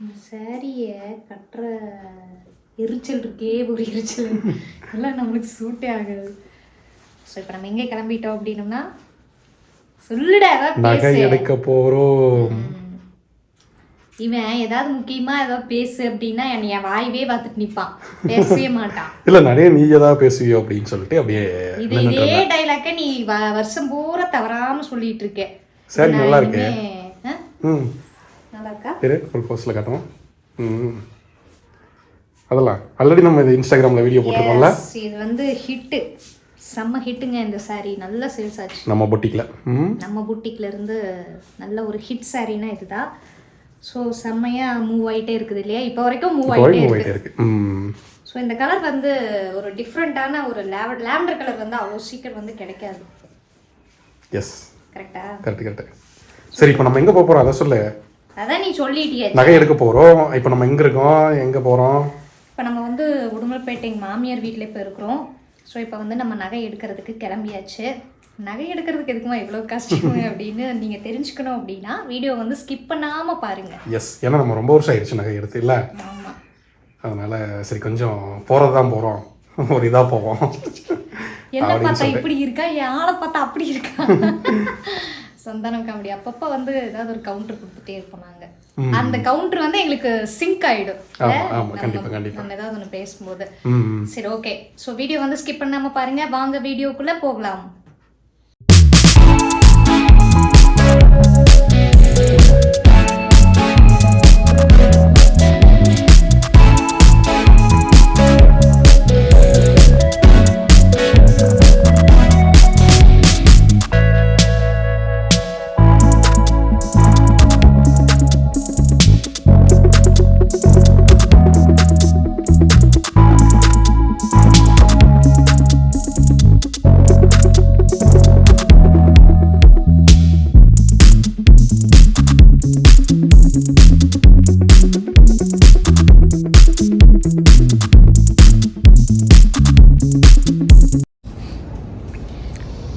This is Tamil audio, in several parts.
சாரியை கட்டுற எரிச்சல் இருக்கே ஒரு எரிச்சல். எல்லாம் நம்மளுக்கு சூட்டே ஆகாது. ஸோ இப்போ நம்ம எங்கே கிளம்பிட்டோம் அப்படின்னோம்னா சொல்லுடா ஏதாவது நகை. எடுக்க போறோம். ம். இவன் ஏதாவது முக்கியமா ஏதாவது பேசு அப்படின்னா என்னை என் வாய்வே பார்த்துட்டு நிப்பான். பேசவே மாட்டான். இல்ல நிறைய நீங்க தான் பேசுவியோ அப்படின்னு சொல்லிட்டு அப்படியே இது இதே டைலாக்க நீ வருஷம் பூரா தவறாம சொல்லிட்டு இருக்க. சரி, நல்லா இருக்கு. இரு ஒரு போஸ்ட்ல காட்டுவோம். ம் அதெல்லாம் ஆல்ரெடி நம்ம இது இன்ஸ்டாகிராம்ல வீடியோ போட்டிருக்கோம்ல? இது வந்து ஹிட்டு செம்ம ஹிட்டுங்க இந்த saree. நல்ல சேல்ஸ் ஆச்சு. நம்ம பொட்டிக்ல ம் நம்ம பூட்டிக்ல இருந்து நல்ல ஒரு ஹிட் சாரினா இதுதான் ஸோ செம்மையா மூவ் ஆயிட்டே இருக்குது இல்லையா? இப்போ வரைக்கும் மூவ் வரைக்கும் இருக்கு. ஸோ இந்த கலர் வந்து ஒரு டிஃப்ரெண்ட்டான ஒரு லேவ லேவண்டர் கலர் வந்து அவ்வளோ சீக்கிரம் வந்து கிடைக்காது. எஸ் கரெக்டா கரெக்ட் கரெக்ட் சரி இப்போ நம்ம எங்க போக போறோம்? அதை சொல்லு. அதான் நீ சொல்லிட்டியே. நகை எடுக்க போறோம். இப்போ நம்ம எங்க இருக்கோம்? எங்க போறோம்? இப்போ நம்ம வந்து உடுமல்பேட்டை மாமியார் வீட்டில் இப்போ இருக்கிறோம். ஸோ இப்போ வந்து நம்ம நகை எடுக்கிறதுக்கு கிளம்பியாச்சு. நகை எடுக்கிறதுக்கு எதுக்குமா இவ்வளோ கஷ்டம் அப்படின்னு நீங்கள் தெரிஞ்சுக்கணும் அப்படின்னா வீடியோ வந்து ஸ்கிப் பண்ணாமல் பாருங்க. எஸ் ஏன்னா நம்ம ரொம்ப வருஷம் ஆயிடுச்சு நகை எடுத்து இல்ல? ஆமாம் அதனால சரி கொஞ்சம் போறது தான் போறோம். ஒரு இதா போவோம். என்ன பார்த்தா. இப்படி இருக்கா? என் ஆளை பார்த்தா அப்படி இருக்கா? சந்தானம் காமெடி. அப்பப்போ வந்து ஏதாவது ஒரு கவுண்டர் கொடுத்துட்டே இருப்போம் நாங்க. அந்த கவுண்டர் வந்து எங்களுக்கு சிங்க் ஆயிடும். நம்ம- ஏதாவது ஒன்று பேசும்போது. சரி ஓகே ஸோ வீடியோ வந்து ஸ்கிப் பண்ணாம பாருங்க. வாங்க வீடியோக்குள்ள போகலாம்.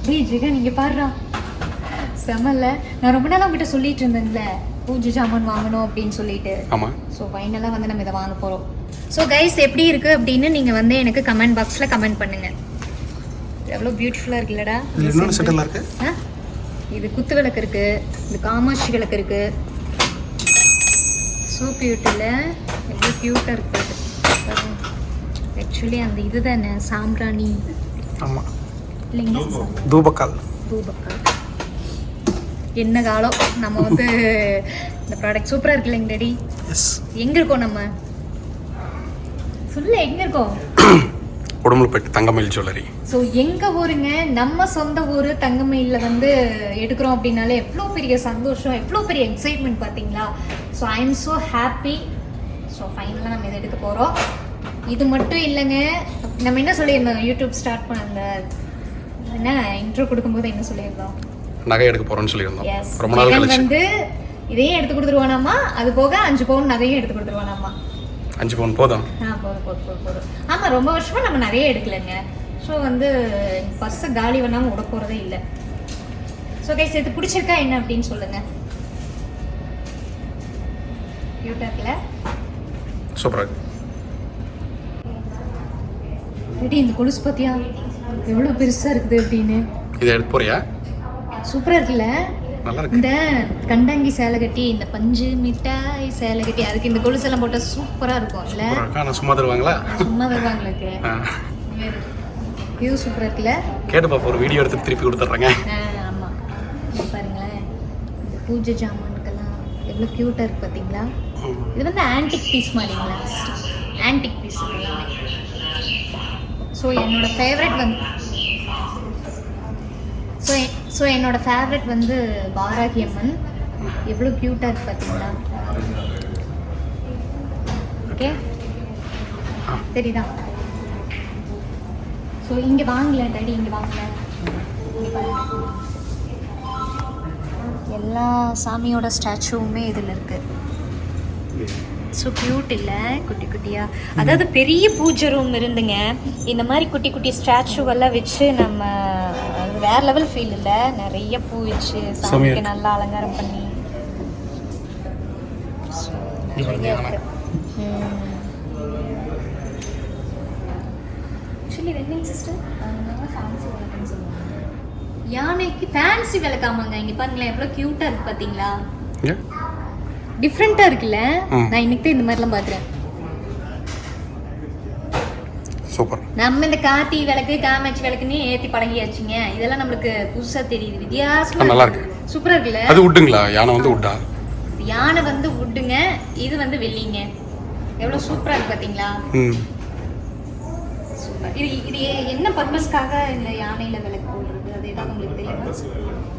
டேய் ஜெகன் நீங்க பாருடா. செமல்ல. நான் ரொம்ப நாள் உங்ககிட்ட சொல்லிட்டு இருந்தேன்ல. பூஜை ஜாமான் வாங்கணும் அப்படின்னு சொல்லிட்டு. ஆமா. ஸோ ஃபைனலாக வந்து நம்ம இதை வாங்க போகிறோம் ஸோ கைஸ் எப்படி இருக்கு அப்படின்னு நீங்கள் வந்து எனக்கு கமெண்ட் பாக்ஸில் கமெண்ட் பண்ணுங்க. எவ்வளோ பியூட்டிஃபுல்லாக இருக்குல்லடா. இருக்கு? இது குத்து விளக்கு இருக்கு. இது காமாட்சி விளக்கு இருக்கு. ஸோ கியூட்டில் எவ்வளோ க்யூட்டாக இருக்கு. ஆக்சுவலி அந்த இது தானே சாம்பிராணி. ஆமா. இல்லைங்க தூபக்கால். தூபக்கால். என்ன காலம் நம்ம வந்து இந்த ப்ராடக்ட் சூப்பராக இருக்கு இல்லைங்க டேடி. எஸ் எங்க இருக்கோம் நம்ம? சொல்லு எங்க இருக்கோம்? உடம்புலப்பேட்டு தங்கமயில் ஜுவல்லரி. ஸோ எங்க ஊருங்க? நம்ம சொந்த ஊர் தங்கமயில வந்து எடுக்கிறோம் அப்படின்னாலே எவ்வளோ பெரிய சந்தோஷம் எவ்வளோ பெரிய எக்ஸைட்மெண்ட் பார்த்தீங்களா? So I am so happy so ஃபைனலாக நம்ம இதை எடுக்க போகிறோம் இது மட்டும் இல்லைங்க நம்ம என்ன சொல்லியிருந்தோம்? யூடியூப் ஸ்டார்ட் பண்ண அந்த என்ன இன்ட்ரோ கொடுக்கும்போது என்ன சொல்லியிருந்தோம்? நகை எடுக்க போறோம்னு சொல்லியிருந்தோம். ரொம்ப நாள் கழிச்சு. வந்து இதையும் எடுத்து கொடுத்துருவானாமா அது போக அஞ்சு பவுன் நகையும் எடுத்து கொடுத்துருவானாமா அஞ்சு பவுன் போதும். ஆ போதும் போதும் போதும் போதும். ஆமாம் ரொம்ப வருஷமா நம்ம நிறைய எடுக்கலைங்க. ஸோ வந்து பர்ஸை காலி பண்ணாமல் விட போகிறதே இல்லை. ஸோ கைஸ் இது பிடிச்சிருக்கா என்ன அப்படின்னு சொல்லுங்க. ரெடி இந்த கொலுசு பார்த்தியா எவ்வளோ பெருசாக இருக்குது அப்படின்னு இதை எடுத்து போறியா? சூப்பராக இருக்குல்ல? இந்த கண்டாங்கி சேலை கட்டி இந்த பஞ்சு மிட்டாய் சேலை கட்டி அதுக்கு இந்த சூப்பராக இருக்கும் இல்லை? சூப்பரா இருக்கா? நான் சும்மா தருவாங்களா? சும்மா தருவாங்களுக்கு ஆ. இது சூப்பராக இருக்குல்ல? கேட்டு பாப்போம் ஒரு வீடியோ எடுத்து திருப்பி கொடுத்துட்றேங்க. ஆமா. பாருங்களேன். பூஜை ஜாமானுக்கெல்லாம் எவ்வளோ க்யூட்டாக இருக்கு பார்த்தீங்களா இது வந்து ஆன்டிக் பீஸ் மாதிரிங்களா? ஆன்டிக் பீஸ் எல்லாமே ஸோ என்னோட ஃபேவரட் வந்து ஸோ ஸோ என்னோட ஃபேவரட் வந்து பாராகி அம்மன். எவ்வளோ க்யூட்டாக இருக்கு பார்த்தீங்களா ஓகே தெரியுதா? ஸோ இங்கே வாங்கல டாடி இங்கே வாங்கல. எல்லா சாமியோட ஸ்டாச்சுவுமே இதில் இருக்குது ஸோ க்யூட் இல்லை குட்டி குட்டியாக அதாவது பெரிய பூஜை ரூம் இருந்துங்க. இந்த மாதிரி குட்டி குட்டி ஸ்டாச்சுவெல்லாம் வச்சு நம்ம வேற லெவல் ஃபீல் இல்லை. நிறைய பூ வச்சு சாமிக்கு. நல்லா அலங்காரம் பண்ணி. ஆக்சுவலி வெண்டிங் சிஸ்டர் ஃபேன்சி விளக்குன்னு சொல்லுவாங்க. யானைக்கு ஃபேன்சி விளக்காமாங்க. இங்க பாருங்களேன் எவ்வளோ க்யூட்டாக இருக்கு பார்த்தீங்களா இங்க டிஃப்ரெண்ட்டாக இருக்குல்ல. நான் இன்னைக்கு தான் இந்த மாதிரிலாம் பார்க்குறேன் சூப்பர். நம்ம இந்த காத்தி விளக்கு காமாட்சி விளக்குன்னு ஏற்றி பழகியாச்சுங்க. இதெல்லாம் நம்மளுக்கு புதுசாக தெரியுது. வித்தியாசமா நல்லா இருக்கு. சூப்பராக இருக்குல்ல? அது உட்டுங்களா யானை வந்து உட்டா யானை வந்து உட்டுங்க இது வந்து வெள்ளிங்க. எவ்வளோ சூப்பராக இருக்கு பார்த்தீங்களா சூப்பர். இது இது என்ன பர்பஸ்க்காக இந்த யானையில விளக்கு? போடுறது அது ஏதாவது உங்களுக்கு தெரியுமா?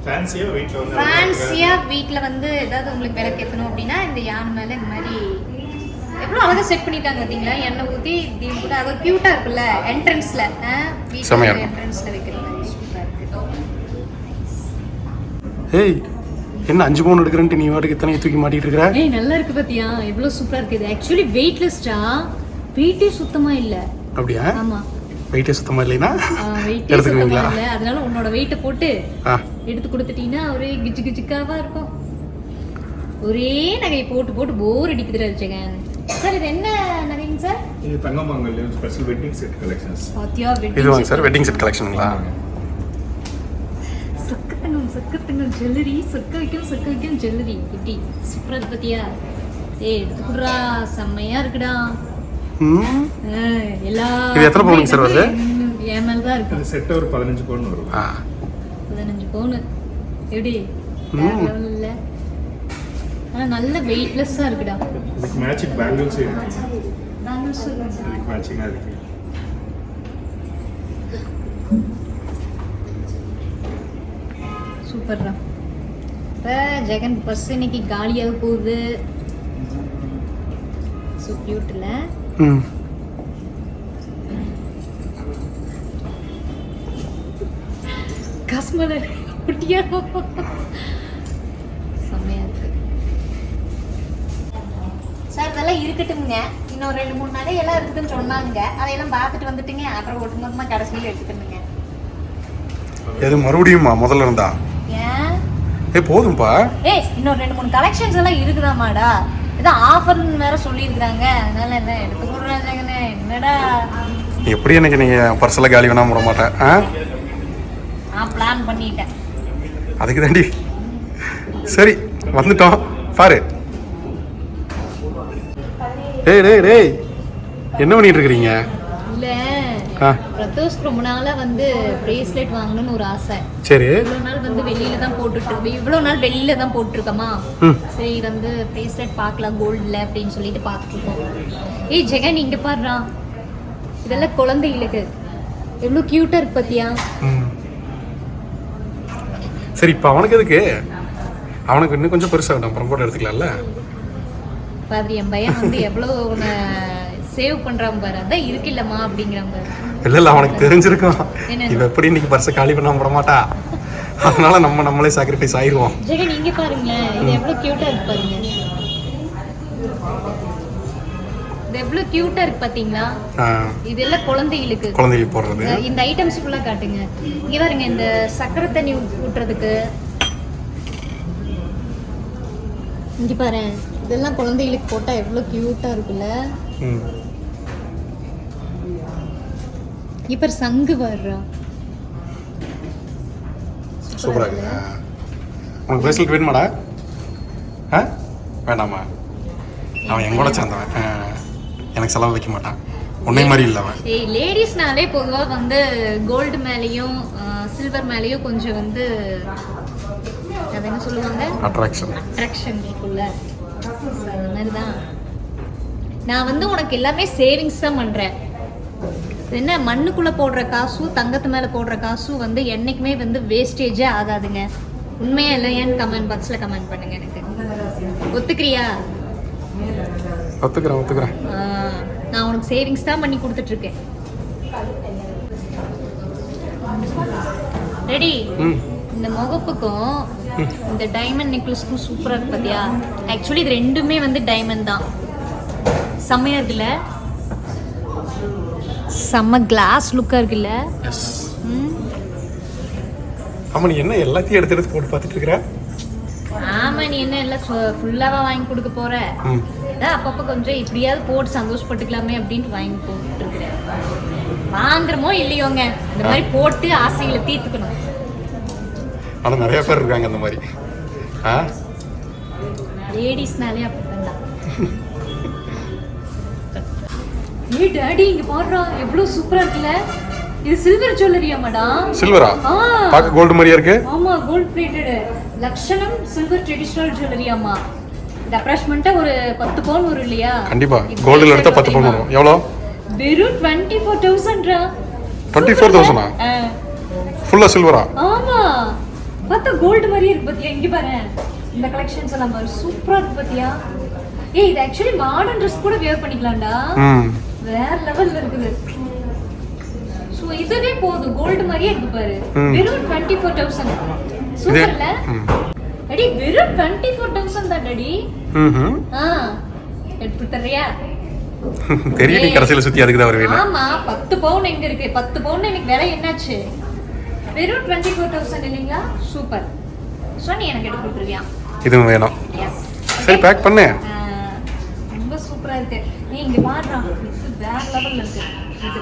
ஃபேன்சியா வீட்டில் வந்து ஃபேன்சியா வீட்டில் வந்து ஏதாவது உங்களுக்கு விளக்கு ஏற்றணும் அப்படின்னா இந்த யானை மேலே இந்த மாதிரி எவ்வளோ அழகாக செட் பண்ணிட்டாங்க பார்த்தீங்களா எண்ணெய் ஊற்றி தீம் கூட அது க்யூட்டாக இருக்குல்ல என்ட்ரன்ஸில் வீட்டில். என்ட்ரன்ஸில் வைக்கிற மாதிரி. சூப்பராக இருக்கு. ஏய் என்ன அஞ்சு பவுன் எடுக்கிறேன்ட்டு நீ வாட்டுக்கு இத்தனை தூக்கி மாட்டிட்டு இருக்கிற? ஏய் நல்லா இருக்கு பாத்தியா? எவ்வளோ சூப்பராக இருக்குது ஆக்சுவலி வெயிட்லெஸ்டா வெயிட்டே சுத்தமாக இல்லை. அப்படியா? ஆமாம் வெயிட்டே சுத்தமா இல்லைன்னா எடுத்துக்குவீங்களா சுத்தமாக அதனால உன்னோட வெயிட்டை போட்டு எடுத்து கொடுத்துட்டீங்கன்னா ஒரே கிச்சு கிச்சுக்காவா இருக்கும். ஒரே நகையை போட்டு போட்டு போர் அடிக்குதுல வச்சுக்கேன் சார் இது என்ன நகைங்க சார்? இது தங்கமங்கல்யம் ஸ்பெஷல் வெட்டிங் செட் கலெக்ஷன்ஸ் பாத்தியா இது வாங்க சார் வெட்டிங் செட் கலெக்ஷனுங்களா சொக்கத்தங்கம் சொக்கத்தங்கம் ஜுவல்லரி சொக்க வைக்கும் சொக்க வைக்கும் ஜுவல்லரி எப்படி சூப்பரா இருக்கு பாத்தியா? ஏய் எடுத்துக்குறா செம்மையா இருக்குடா. இது எத்தனை பவுனுங்க சார் வருது? என் மேல தான் இருக்கு. இது செட்டு ஒரு பதினஞ்சு பவுன் வரும் ஆ. பதினஞ்சு பவுனு. எப்படி இல்ல. ஆனா நல்ல வெயிட்லெஸ்ஸா இருக்குடா. இதுக்கு மேட்சிங் பேங்கிள்ஸ் இருக்கு. நானும் சொல்லுவேன் இதுக்கு மேட்சிங்காக இருக்கு. சூப்பர்ரா. இப்போ ஜெகன் பஸ் இன்னைக்கு காலியாக போகுது. ஸோ க்யூட்டில் கஸ்மலர் குட்டியா செம்மையா இருக்கு. சார் இதெல்லாம் இருக்கட்டுங்க இன்னும் ரெண்டு மூணு நகையெல்லாம் இருக்குதுன்னு சொன்னாங்க. அதையெல்லாம் பார்த்துட்டு வந்துட்டுங்க. அப்புறம் ஒட்டுமொத்தமாக கடைசியில் எடுத்துக்கணுங்க. எது மறுபடியுமா? முதல்ல இருந்தா? ஏன்? ஏ போதும்பா. ஏய் இன்னும் ரெண்டு மூணு கலெக்ஷன்ஸ் எல்லாம் இருக்குதாமாடா? ஏதோ ஆஃபர்னு வேற சொல்லியிருக்கிறாங்க. அதனால என்ன எடுத்து கொடுறாங்க என்னடா? எப்படி எனக்கு நீங்க பர்சல காலி வேணாம விட மாட்டேன் ஆ? நான் பிளான் பண்ணிட்டேன். அதுக்கு தாண்டி. சரி வந்துட்டோம். பாரு. டேய் டேய் டேய். என்ன பண்ணிட்டு இருக்கிறீங்க? இல்ல. ஆ. பிரதோஷ் ரொம்ப நாளா வந்து பிரேஸ்லெட் வாங்கணும்னு ஒரு ஆசை. சரி. இவ்வளோ நாள் வந்து வெளியில தான் போட்டுட்டு இருக்கு. இவ்வளோ நாள் வெளியில தான் போட்டிருக்கோமா? சரி வந்து பிரேஸ்லெட் பார்க்கலாம் கோல்டில் அப்படின்னு சொல்லிட்டு பார்த்துட்டு இருக்கோம் ஏய் ஜெகன் இங்க பாடுறா இதெல்லாம் குழந்தைகளுக்கு. எவ்வளோ க்யூட்டாக இருக்கு பார்த்தியா ம். சரி இப்போ அவனுக்கு எதுக்கு? அவனுக்கு இன்னும் கொஞ்சம் பெருசாக வேண்டாம் அப்புறம் கூட எடுத்துக்கலாம்ல? பாரு என் பையன் வந்து எவ்வளோ உன்னை சேவ் பண்றான் பாரு. அதான் இருக்குல்லம்மா அப்படிங்கிறான் பாரு. இல்லை இல்லை அவனுக்கு தெரிஞ்சிருக்கும்? இவ எப்படி இன்னைக்கு பர்ஸை காலி பண்ணாம விட மாட்டா அதனால நம்ம நம்மளே சாக்ரிஃபைஸ் ஆயிடுவோம் ஜெகன் இங்க பாருங்களேன். இது எவ்வளோ க்யூட்டாக இருக்கு பாருங்க. இது எவ்வளோ க்யூட்டாக இருக்கு பார்த்தீங்களா ஆ, இதெல்லாம் குழந்தைகளுக்கு. குழந்தைகளுக்கு போடுறது. இந்த- ஐட்டம்ஸ் ஃபுல்லாக காட்டுங்க. இங்க பாருங்க இந்த சக்கரை தண்ணி ஊட்டுறதுக்கு. இங்க பாரு இதெல்லாம் குழந்தைகளுக்கு போட்டா எவ்வளோ க்யூட்டாக இருக்குல்ல? இப்போ சங்கு வர்றா. சூப்பராக இருக்கு. உனக்கு பிரேஸ்லெட் வேணுமாடா? ஆ? வேண்டாமா? அவன் எங்கூட சேர்ந்தவன். ஆ, எனக்கு செலவு வைக்க மாட்டான். உன்னை மாதிரி இல்லை அவன். ஏய் லேடிஸ்னாலே பொதுவாக வந்து கோல்டு மேலேயும் சில்வர் மேலேயும் கொஞ்சம் வந்து அது என்ன சொல்லுவாங்க? அட்ராக்ஷன் அட்ராக்ஷன் இருக்குல்ல. அந்த மாதிரி தான். நான் வந்து உனக்கு எல்லாமே சேவிங்ஸ் தான் பண்ணுறேன் என்ன மண்ணுக்குள்ளே போடுற காசும் தங்கத்து மேலே போடுற காசும் வந்து என்றைக்குமே வந்து வேஸ்டேஜே ஆகாதுங்க. உண்மையா இல்லையான்னு கமெண்ட் பாக்ஸில் கமெண்ட் பண்ணுங்க எனக்கு. ஒத்துக்கிறியா? ஒத்துக்கிறேன் ஒத்துக்கிறேன். நான் உனக்கு சேவிங்ஸ் தான் பண்ணி கொடுத்துட்ருக்கேன். ரெடி. இந்த முகப்புக்கும் இந்த டைமண்ட் நெக்லஸ்க்கும் சூப்பராக இருக்கு பார்த்தியா ஆக்சுவலி இது ரெண்டுமே வந்து டைமண்ட் தான். செம்மையாக இருக்குல்ல? செம்ம கிளாஸ் லுக்காக இருக்குல்ல. ஆமாம் நீ என்ன எல்லாத்தையும் எடுத்து எடுத்து போட்டு பார்த்துட்டு இருக்கிற? ஆமாம் ஆமா நீ என்ன எல்லாம் ஃபுல்லாவா வாங்கி கொடுக்க ம். அதான் அப்பப்போ கொஞ்சம் இப்படியாவது போட்டு சந்தோஷப்பட்டுக்கலாமே அப்படின்ட்டு வாங்கி போட்டுட்டு இருக்கிறேன். வாங்குறமோ இல்லையோங்க? இந்த மாதிரி போட்டு ஆசைகளை தீர்த்துக்கணும். ஆனால் நிறைய பேர் இருக்காங்க அந்த மாதிரி. ஆ? லேடிஸ்னாலே அப்படித்தான்டா ஏய் டாடி இங்க பாடுறா எவ்வளவு சூப்பரா இருக்குல்ல? இது சில்வர் ஜுவல்லரியா மேடம் சில்வரா ஆ. பார்க்க கோல்டு மாதிரியா இருக்கு? ஆமா gold plated Lakshanam silver traditional ஜுவல்லரியாமா இது அப்ராக்சிமெண்டா ஒரு பத்து பவுன் வரும் இல்லையா? கண்டிப்பா. கோல்டில் எடுத்தா பத்து பவுன்? வரும். எவ்வளோ? வெறும் டுவெண்ட்டி ஃபோர் தௌசண்ட்ரா 24,000 ஆ? ஃபுல்லாக சில்வரா ஆமா. பார்த்தா கோல்டு மாதிரி இருக்கு பாத்தியா? இங்க பாரு. இந்த கலெக்ஷன்ஸ் எல்லாம் பாரு. சூப்பரா இருக்கு பாத்தியா? ஏய் இது ஆக்சுவலி மாடர்ன் ட்ரெஸ் கூட வியர் பண்ணிக்கலாம்டா. வேற லெவல்ல இருக்குது. சோ இதுவே போதும். கோல்டு மாதிரியே இருக்கு பாரு. வெறும் டுவெண்ட்டி ஃபோர் தௌசண்ட் சூப்பர்ல அடி வெறும் டுவெண்ட்டி ஃபோர் தௌசண்ட் தான் ஆ. எடுத்து தர்றியா தெரியும் நீ கடைசியில் சுற்றி அதுக்கு தான் வருவீங்க ஆமா பத்து பவுன் எங்க இருக்கு? பத்து பவுன் எனக்கு விலை என்னாச்சு? வெறும் டுவெண்ட்டி ஃபோர் தௌசண்ட் இல்லைங்களா? சூப்பர் ஸோ நீ எனக்கு எடுத்து கொடுத்துருவியா இதுவும் வேணும். சரி பேக் பண்ணு. ரொம்ப சூப்பரா இருக்கு. நீ இங்க பாடுறா இது வேற லெவல்ல இருக்கு. இது.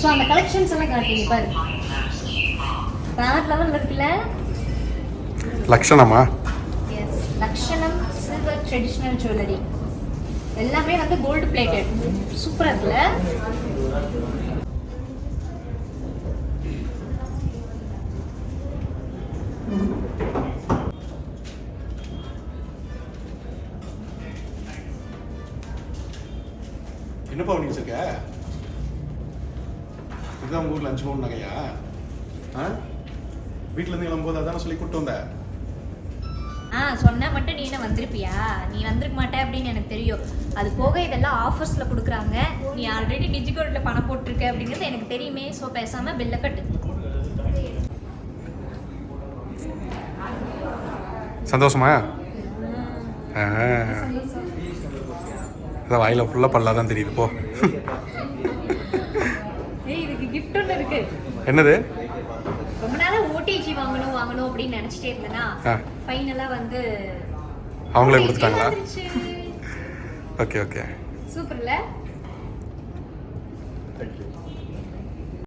ஸோ அந்த கலெக்ஷன்ஸ் எல்லாம் காட்டுங்க பாரு. வேற லெவல்ல இருக்குல்ல? லக்ஷணமா? Yes Lakshanam silver traditional jewellery எல்லாமே வந்து கோல்டு பிளேட்டட் சூப்பரா இருக்குல்ல? இதுதான் உங்கள் ஊரில் அஞ்சு பவுன் நகையா? ஆ? வீட்டிலேருந்து கிளம்பும்போது அதானே சொல்லி கூப்பிட்டு வந்தேன் ஆ சொன்னா மட்டும் நீ என்ன வந்திருப்பியா? நீ வந்திருக்க மாட்டே அப்படின்னு எனக்கு தெரியும். அது போக இதெல்லாம் ஆஃபர்ஸ்ல கொடுக்குறாங்க. நீ ஆல்ரெடி டிஜிகோல்ட்ல பணம் போட்டிருக்க அப்படிங்கிறது எனக்கு தெரியுமே. ஸோ பேசாம பில்ல கட்டு. சந்தோஷமா? ஆ அதான் வாயில் ஃபுல்லாக பல்லாக தான் தெரியுது போ. என்னது? ரொம்ப நாளா ஓடிஜி வாங்கணும் வாங்கணும் அப்படின்னு நினைச்சிட்டே இருந்தேனா. ஃபைனலா வந்து அவங்களே கொடுத்துட்டாங்களா. Okay okay. சூப்பர்ல?